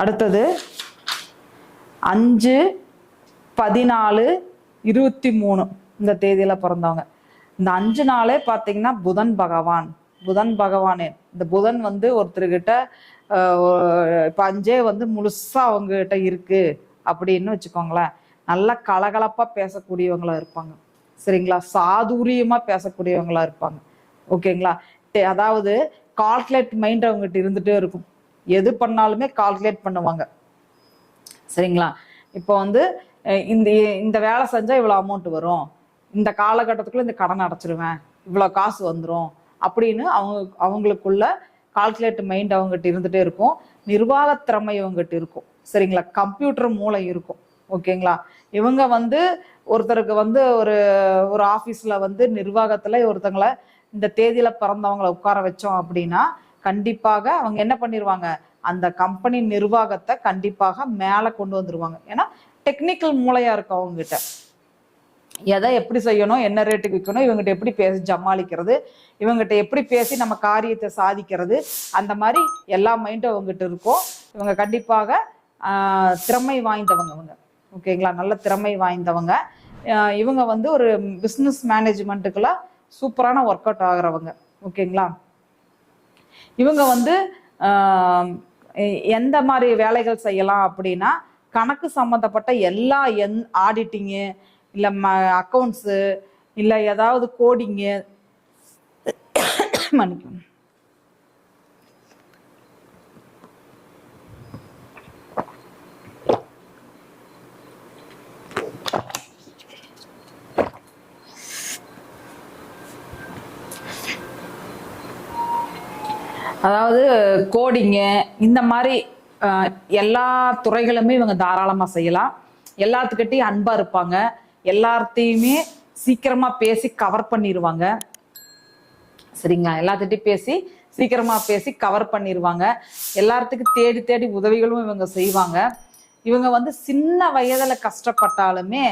அடுத்தது அஞ்சு பதினாலு இருபத்தி மூணு இந்த தேதியில் பிறந்தவங்க. இந்த அஞ்சு நாளே பார்த்தீங்கன்னா புதன் பகவான். புதன் பகவானே. இந்த புதன் வந்து ஒருத்தர்கிட்ட இப்போ அஞ்சே வந்து முழுசாக அவங்ககிட்ட இருக்குது இருக்கு அப்படின்னு வச்சுக்கோங்களேன். நல்லா கலகலப்பாக பேசக்கூடியவங்களா இருப்பாங்க. சரிங்களா? சாதுரியமாக பேசக்கூடியவங்களா இருப்பாங்க. ஓகேங்களா? டே- அதாவது கால்குலேட் மைண்ட் அவங்ககிட்ட இருந்துகிட்டே இருக்கும். எது பண்ணாலுமே கால்குலேட் பண்ணுவாங்க. சரிங்களா? இப்போ வந்து இந்த இந்த வேலை செஞ்சா இவ்வளோ அமௌண்ட் வரும். இந்த காலகட்டத்துக்குள்ள இந்த கடன் அடைச்சிருவேன். இவ்வளோ காசு வந்துடும் அப்படின்னு அவங்க அவங்களுக்குள்ள கால்குலேட் மைண்ட் அவங்ககிட்ட இருந்துட்டே இருக்கும். நிர்வாக திறமை இவங்ககிட்ட இருக்கும். சரிங்களா? கம்ப்யூட்டர் மூளை இருக்கும். ஓகேங்களா? இவங்க வந்து ஒருத்தருக்கு வந்து ஒரு ஒரு ஆஃபீஸில் வந்து நிர்வாகத்தில் ஒருத்தங்களை இந்த தேதியில் பிறந்தவங்களை உட்கார வச்சோம் அப்படின்னா கண்டிப்பாக அவங்க என்ன பண்ணிருவாங்க? அந்த கம்பெனி நிர்வாகத்தை கண்டிப்பாக மேல கொண்டு வந்துருவாங்க. ஏன்னா டெக்னிக்கல் மூளையா இருக்கும் அவங்க கிட்ட எதை எப்படி செய்யணும் என்ன ரேட்டுக்கு விற்கணும் இவங்ககிட்ட எப்படி பேசி ஜமாளிக்கிறது இவங்ககிட்ட எப்படி பேசி நம்ம காரியத்தை சாதிக்கிறது அந்த மாதிரி எல்லா மைண்டும் அவங்ககிட்ட இருக்கும். இவங்க கண்டிப்பாக திறமை வாய்ந்தவங்க இவங்க. ஓகேங்களா? நல்ல திறமை வாய்ந்தவங்க. இவங்க வந்து ஒரு பிஸ்னஸ் மேனேஜ்மெண்ட்டுக்கெல்லாம் சூப்பரான ஒர்க் அவுட் ஆகுறவங்க. ஓகேங்களா? இவங்க வந்து எ- எந்த மாதிரி வேலைகள் செய்யலாம் அப்படின்னா கணக்கு சம்மந்தப்பட்ட எல்லா எந் ஆடிட்டிங்கு இல்லை ம அக்கௌண்ட்ஸு இல்லை ஏதாவது கோடிங்கு மன்னிக்கணும். அதாவது கோடிங்கு இந்த மாதிரி எல்லா துறைகளுமே இவங்க தாராளமாக செய்யலாம். எல்லாத்துக்கிட்டையும் அன்பாக இருப்பாங்க. எல்லாத்தையுமே சீக்கிரமாக பேசி கவர் பண்ணிடுவாங்க சரிங்களா? எல்லாத்துட்டையும் பேசி சீக்கிரமாக பேசி கவர் பண்ணிடுவாங்க எல்லாத்துக்கும் தேடி தேடி உதவிகளும் இவங்க செய்வாங்க. இவங்க வந்து சின்ன வயதில் கஷ்டப்பட்டாலுமே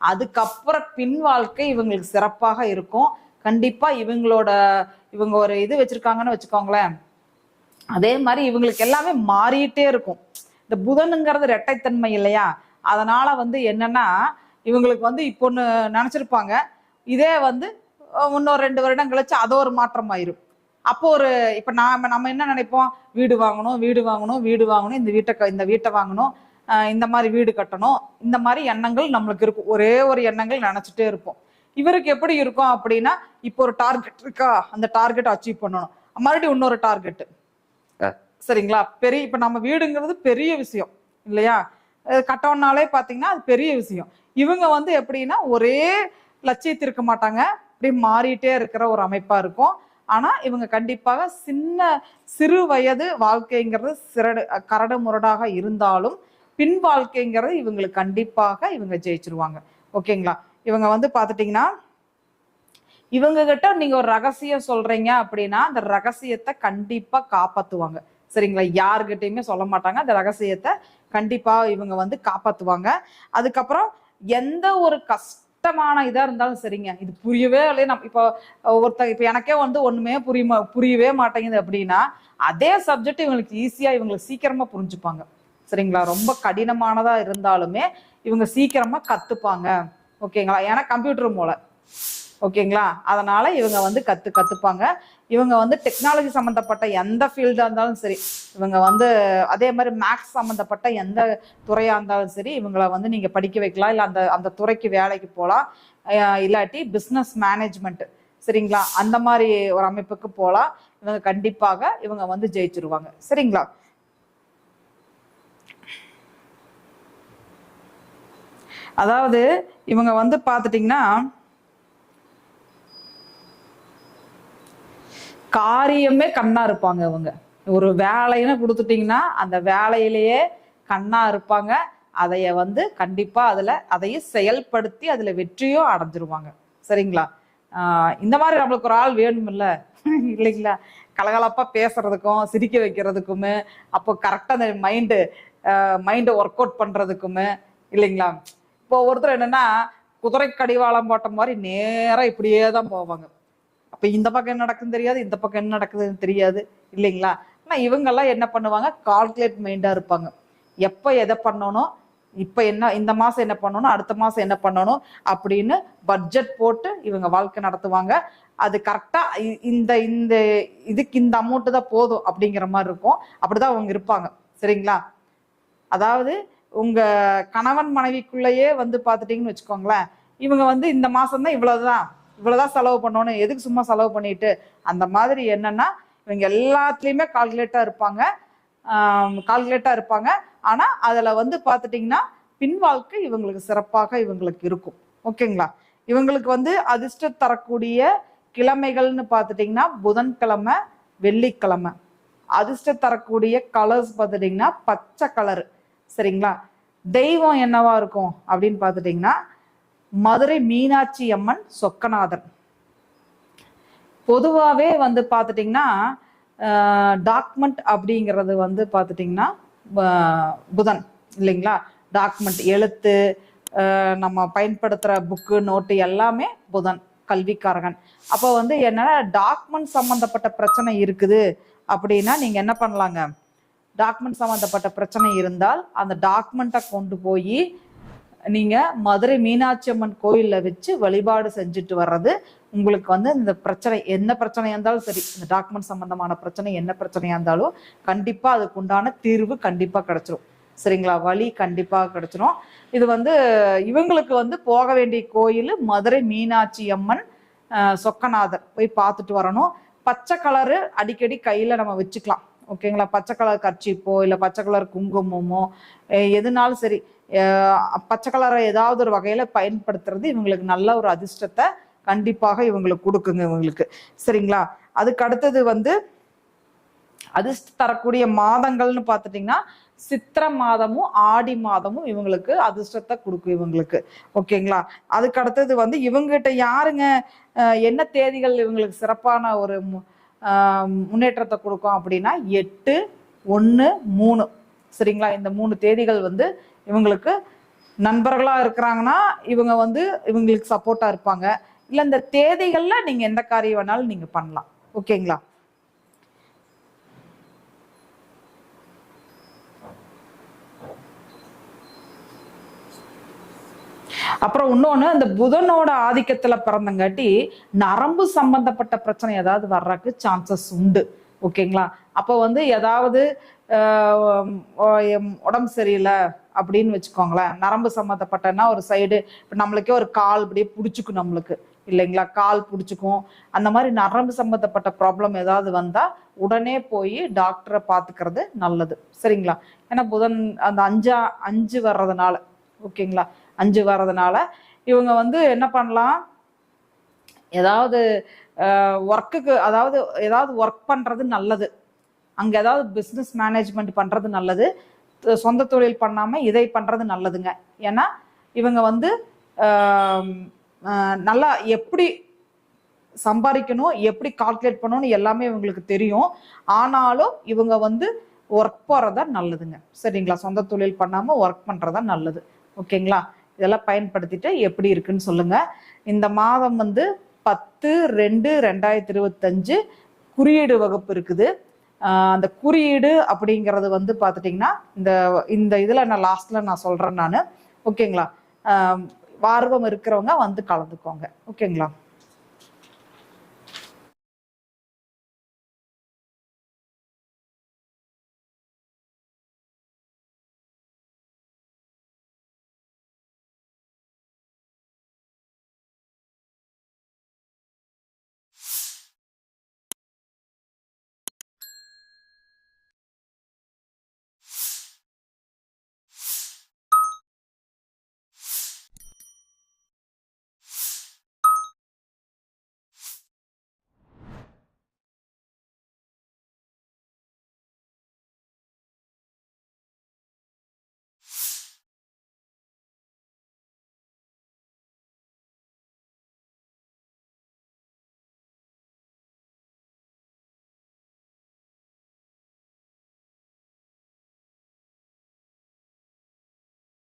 அதுக்கப்புறம் பின் வாழ்க்கை இவங்களுக்கு சிறப்பாக இருக்கும். கண்டிப்பாக இவங்களோட இவங்க ஒரு இது வச்சுருக்காங்கன்னு வச்சுக்கோங்களேன். அதே மாதிரி இவங்களுக்கு எல்லாமே மாறிட்டே இருக்கும். இந்த புதனுங்கிறது ரெட்டைத்தன்மை இல்லையா? அதனால வந்து என்னன்னா இவங்களுக்கு வந்து இப்போ ஒன்று நினச்சிருப்பாங்க. இதே வந்து இன்னொரு ரெண்டு வருடம் கழிச்சு அது ஒரு மாற்றம் ஆயிரும் அப்போ ஒரு இப்போ நாம நம்ம என்ன நினைப்போம்? வீடு வாங்கணும் வீடு வாங்கணும் வீடு வாங்கணும் இந்த வீட்டை க- இந்த வீட்டை வாங்கணும் இந்த மாதிரி வீடு கட்டணும். இந்த மாதிரி எண்ணங்கள் நம்மளுக்கு இருக்கும். ஒரே ஒரு எண்ணங்கள் நினச்சிட்டே இருப்போம். இவருக்கு எப்படி இருக்கும் அப்படின்னா இப்போ ஒரு டார்கெட் இருக்கா? அந்த டார்கெட் அச்சீவ் பண்ணணும். மறுபடியும் இன்னொரு டார்கெட்டு. சரிங்களா? பெரிய இப்போ நம்ம வீடுங்கிறது பெரிய விஷயம் இல்லையா? கட்டோன்னாலே பார்த்தீங்கன்னா அது பெரிய விஷயம். இவங்க வந்து எப்படின்னா ஒரே லட்சியத்திருக்க மாட்டாங்க. இப்படி மாறிட்டே இருக்கிற ஒரு அமைப்பாக இருக்கும். ஆனால் இவங்க கண்டிப்பாக சின்ன சிறு வயது வாழ்க்கைங்கிறது சிறடு கரடு முரடாக இருந்தாலும் பின் வாழ்க்கைங்கிறது இவங்களுக்கு கண்டிப்பாக இவங்க ஜெயிச்சிருவாங்க. ஓகேங்களா? இவங்க வந்து பார்த்துட்டிங்கன்னா இவங்க கிட்ட நீங்க ஒரு ரகசியம் சொல்றீங்க அப்படின்னா அந்த ரகசியத்தை கண்டிப்பா காப்பாத்துவாங்க. சரிங்களா? யாருக்கிட்டையுமே சொல்ல மாட்டாங்க. அந்த ரகசியத்தை கண்டிப்பா இவங்க வந்து காப்பாத்துவாங்க. அதுக்கப்புறம் எந்த ஒரு கஷ்டமான இதா இருந்தாலும் சரிங்க. இது புரியவே இல்லையே. நம்ம இப்போ ஒருத்தர் இப்போ எனக்கே வந்து ஒண்ணுமே புரியுமா புரியவே மாட்டேங்குது அப்படின்னா அதே சப்ஜெக்ட் இவங்களுக்கு ஈஸியா இவங்களுக்கு சீக்கிரமா புரிஞ்சுப்பாங்க. சரிங்களா? ரொம்ப கடினமானதா இருந்தாலுமே இவங்க சீக்கிரமா கத்துப்பாங்க. ஓகேங்களா? ஏன்னா கம்ப்யூட்டர் மூளை ஓகேங்களா? அதனால இவங்க வந்து கத்து கத்துப்பாங்க. இவங்க வந்து டெக்னாலஜி சம்மந்தப்பட்ட எந்த ஃபீல்டாக இருந்தாலும் சரி இவங்க வந்து அதே மாதிரி மேக்ஸ் சம்மந்தப்பட்ட எந்த துறையாக இருந்தாலும் சரி இவங்களை வந்து நீங்கள் படிக்க வைக்கலாம். இல்லை அந்த அந்த துறைக்கு வேலைக்கு போகலாம் இல்லாட்டி பிஸ்னஸ் மேனேஜ்மெண்ட்டு சரிங்களா? அந்த மாதிரி ஒரு அமைப்புக்கு போகலாம் இவங்க கண்டிப்பாக இவங்க வந்து ஜெயிச்சிருவாங்க. சரிங்களா? அதாவது இவங்க வந்து பார்த்துட்டிங்கன்னா காரியமே கண்ணா இருப்பாங்க அவங்க. ஒரு வேலைன்னு கொடுத்துட்டீங்கன்னா அந்த வேலையிலேயே கண்ணா இருப்பாங்க. அதைய வந்து கண்டிப்பா அதுல அதையும் செயல்படுத்தி அதுல வெற்றியும் அடைஞ்சிருவாங்க. சரிங்களா? இந்த மாதிரி நம்மளுக்கு ஒரு ஆள் வேணுமில்ல இல்லைங்களா? கலகலப்பா பேசுறதுக்கும் சிரிக்க வைக்கிறதுக்குமே அப்போ கரெக்டாக அந்த மைண்டு மைண்டை ஒர்க் அவுட் பண்ணுறதுக்குமே இல்லைங்களா? இப்போ ஒருத்தர் என்னன்னா குதிரை கடிவாளம் போட்ட மாதிரி நேராக இப்படியே தான் போவாங்க. அப்ப இந்த பக்கம் என்ன நடக்குதுன்னு தெரியாது இந்த பக்கம் என்ன நடக்குதுன்னு தெரியாது இல்லைங்களா? ஆனா இவங்கெல்லாம் என்ன பண்ணுவாங்க? கால்குலேட் மைண்டா இருப்பாங்க. எப்போ எதை பண்ணணும்? இப்போ என்ன இந்த மாதம் என்ன பண்ணணும்? அடுத்த மாதம் என்ன பண்ணணும்? அப்படின்னு பட்ஜெட் போட்டு இவங்க வாழ்க்கை நடத்துவாங்க. அது கரெக்டாக இந்த இந்த இதுக்கு இந்த அமௌண்ட்டு தான் போதும் அப்படிங்கிற மாதிரி இருக்கும். அப்படிதான் அவங்க இருப்பாங்க. சரிங்களா? அதாவது உங்க கணவன் மனைவிக்குள்ளேயே வந்து பார்த்துட்டிங்கன்னு வச்சுக்கோங்களேன். இவங்க வந்து இந்த மாசம் தான் இவ்வளவுதான். இவ்வளோதான் செலவு பண்ணணும் எதுக்கு சும்மா செலவு பண்ணிட்டு? அந்த மாதிரி என்னன்னா இவங்க எல்லாத்துலேயுமே கால்குலேட்டாக இருப்பாங்க. கால்குலேட்டாக இருப்பாங்க. ஆனால் அதில் வந்து பார்த்துட்டிங்கன்னா பின் வாழ்க்கை இவங்களுக்கு சிறப்பாக இவங்களுக்கு இருக்கும். ஓகேங்களா? இவங்களுக்கு வந்து அதிர்ஷ்டம் தரக்கூடிய கிழமைகள்னு பார்த்துட்டிங்கன்னா புதன்கிழமை வெள்ளிக்கிழமை. அதிர்ஷ்டம் தரக்கூடிய கலர்ஸ் பார்த்துட்டிங்கன்னா பச்சை கலரு சரிங்களா? தெய்வம் என்னவா இருக்கும் அப்படின்னு பார்த்துட்டிங்கன்னா மதுரை மீனாட்சி அம்மன் சொக்கநாதன் பொதுவாகவே வந்து பார்த்துட்டிங்கன்னா டாக்குமெண்ட் அப்படிங்கிறது வந்து பார்த்துட்டிங்கன்னா புதன் இல்லைங்களா? டாக்குமெண்ட் எழுத்து நம்ம பயன்படுத்துகிற புக்கு நோட்டு எல்லாமே புதன் கல்விக்காரகன். அப்போ வந்து என்னன்னா டாக்குமெண்ட் சம்மந்தப்பட்ட பிரச்சனை இருக்குது அப்படின்னா நீங்கள் என்ன பண்ணலாங்க? டாக்குமெண்ட் சம்மந்தப்பட்ட பிரச்சனை இருந்தால் அந்த டாக்குமெண்ட்டை கொண்டு போய் நீங்கள் மதுரை மீனாட்சி அம்மன் கோயிலில் வச்சு வழிபாடு செஞ்சுட்டு வர்றது உங்களுக்கு வந்து இந்த பிரச்சனை என்ன பிரச்சனையா இருந்தாலும் சரி இந்த டாக்குமெண்ட் சம்பந்தமான பிரச்சனை என்ன பிரச்சனையா இருந்தாலும் கண்டிப்பாக அதுக்கு உண்டான தீர்வு கண்டிப்பாக கிடைச்சிரும். சரிங்களா? வழி கண்டிப்பாக கிடைச்சிரும். இது வந்து இவங்களுக்கு வந்து போக வேண்டிய கோயில் மதுரை மீனாட்சி அம்மன் சொக்கநாதர். போய் பார்த்துட்டு வரணும். பச்சை கலரு அடிக்கடி கையில் நம்ம வச்சுக்கலாம். ஓகேங்களா? பச்சை கலர் கர்ச்சிப்போ இல்லை பச்சை கலர் குங்குமமோ எதுனாலும் சரி. பச்சை கலரை ஏதாவது ஒரு வகையில் பயன்படுத்துறது இவங்களுக்கு நல்ல ஒரு அதிர்ஷ்டத்தை கண்டிப்பாக இவங்களுக்கு கொடுக்குங்க இவங்களுக்கு. சரிங்களா? அதுக்கு அடுத்தது வந்து அதிர்ஷ்ட தரக்கூடிய மாதங்கள்னு பார்த்துட்டிங்கன்னா சித்திர மாதமும் ஆடி மாதமும் இவங்களுக்கு அதிர்ஷ்டத்தை கொடுக்கும் இவங்களுக்கு. ஓகேங்களா? அதுக்கு அடுத்தது வந்து இவங்ககிட்ட யாருங்க என்ன தேதிகள் இவங்களுக்கு சிறப்பான ஒரு மு- முன்னேற்றத்தை கொடுக்கும் அப்படின்னா எட்டு ஒன்று மூணு. சரிங்களா? இந்த மூணு தேதிகள் வந்து இவங்களுக்கு நண்பர்களாக இருக்கிறாங்கன்னா இவங்க வந்து இவங்களுக்கு சப்போர்ட்டாக இருப்பாங்க. இல்லை இந்த தேதிகளில் நீங்கள் எந்த காரியம் வேணாலும் நீங்கள் பண்ணலாம். ஓகேங்களா? அப்புறம் இன்னொன்று இந்த புதனோட ஆதிக்கத்தில் பிறந்தங்காட்டி நரம்பு சம்பந்தப்பட்ட பிரச்சனை ஏதாவது வர்றதுக்கு சான்சஸ் உண்டு. ஓகேங்களா? அப்போ வந்து ஏதாவது உடம்பு சரியில்லை அப்படின்னு வச்சுக்கோங்களேன். நரம்பு சம்மந்தப்பட்டனா ஒரு சைடு இப்போ நம்மளுக்கே ஒரு கால் இப்படியே பிடிச்சிக்கும் நம்மளுக்கு. இல்லைங்களா? கால் பிடிச்சிக்கும். அந்த மாதிரி நரம்பு சம்மந்தப்பட்ட ப்ராப்ளம் ஏதாவது வந்தால் உடனே போய் டாக்டரை பார்த்துக்கிறது நல்லது. சரிங்களா? ஏன்னா புதன் அந்த அஞ்சா அஞ்சு வர்றதுனால ஓகேங்களா? அஞ்சு வர்றதுனால இவங்க வந்து என்ன பண்ணலாம்? ஏதாவது ஒர்க்குக்கு அதாவது ஏதாவது ஒர்க் பண்ணுறது நல்லது. அங்கே ஏதாவது பிஸ்னஸ் மேனேஜ்மெண்ட் பண்ணுறது நல்லது. சொந்த தொழில் பண்ணாமல் இதை பண்ணுறது நல்லதுங்க. ஏன்னா இவங்க வந்து நல்லா எப்படி சம்பாதிக்கணும் எப்படி கால்குலேட் பண்ணணும்னு எல்லாமே இவங்களுக்கு தெரியும். ஆனாலும் இவங்க வந்து ஒர்க் போகிறதா நல்லதுங்க. சரிங்களா? சொந்த தொழில் பண்ணாமல் ஒர்க் பண்ணுறதா நல்லது. ஓகேங்களா? இதெல்லாம் பயன்படுத்திட்டு எப்படி இருக்குன்னு சொல்லுங்க. இந்த மாதம் வந்து பத்து ரெண்டு ரெண்டாயிரத்தி இருபத்தஞ்சு குறியீடு வகுப்பு இருக்குது. அந்த குறியீடு அப்படிங்கிறது வந்து பார்த்துட்டிங்கன்னா இந்த இந்த இதில் நான் லாஸ்ட்டில் நான் சொல்கிறேன் நான். ஓகேங்களா? ஆர்வம் இருக்கிறவங்க வந்து கலந்துக்கோங்க. ஓகேங்களா?